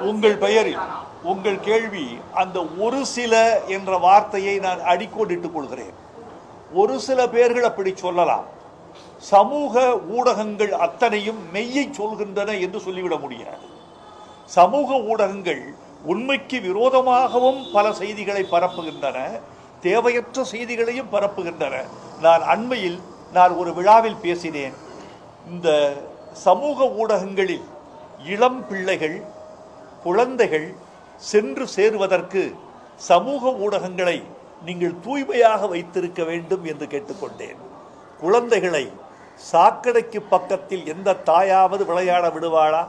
உங்கள் பெயரில் உங்கள் கேள்வி அந்த ஒரு சில என்ற வார்த்தையை நான் அடிக்கோடிட்டுக் கொள்கிறேன். ஒரு சில பேர்கள் அப்படி சொல்லலாம். சமூக ஊடகங்கள் அத்தனையும் மெய்யை சொல்கின்றன என்று சொல்லிவிட முடியாது. சமூக ஊடகங்கள் உண்மைக்கு விரோதமாகவும் பல செய்திகளை பரப்புகின்றன தேவையற்ற செய்திகளையும் பரப்புகின்றன. நான் அண்மையில் நான் ஒரு விழாவில் பேசினேன். இந்த சமூக ஊடகங்களில் இளம் பிள்ளைகள் குழந்தைகள் சென்று சேருவதற்கு சமூக ஊடகங்களை நீங்கள் தூய்மையாக வைத்திருக்க வேண்டும் என்று கேட்டுக்கொண்டேன். குழந்தைகளை சாக்கடைக்கு பக்கத்தில் எந்த தாயாவது விளையாட விடுவாளா?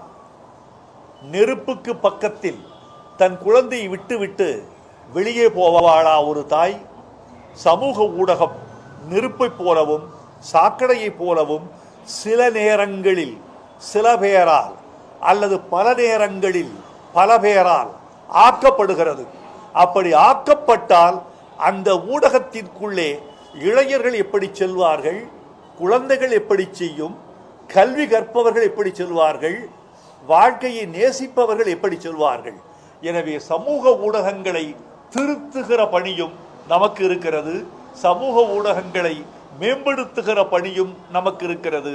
நெருப்புக்கு பக்கத்தில் தன் குழந்தையை விட்டுவிட்டு வெளியே போவாளா ஒரு தாய்? சமூக ஊடகம் நெருப்பைப் போலவும் சாக்கடையைப் போலவும் சில நேரங்களில் சில பேரால் அல்லது பல நேரங்களில் பல பேரால் ஆக்கப்படுகிறது. அப்படி ஆக்கப்பட்டால் அந்த ஊடகத்திற்குள்ளே இளைஞர்கள் எப்படி செல்வார்கள்? குழந்தைகள் எப்படி செய்யும்? கல்வி கற்பவர்கள் எப்படி செல்வார்கள்? வாழ்க்கையை நேசிப்பவர்கள் எப்படி செல்வார்கள்? எனவே சமூக ஊடகங்களை திருத்துகிற பணியும் நமக்கு இருக்கிறது. சமூக ஊடகங்களை மேம்படுத்துகிற பணியும் நமக்கு இருக்கிறது.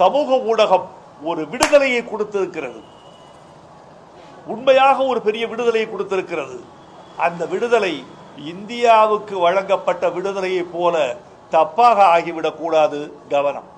சமூக ஊடகம் ஒரு விடுதலையை கொடுத்திருக்கிறது. உண்மையாக ஒரு பெரிய விடுதலையை கொடுத்திருக்கிறது. அந்த விடுதலை இந்தியாவுக்கு வழங்கப்பட்ட விடுதலையைப் போல தப்பாக ஆகிவிடக்கூடாது கவனம்.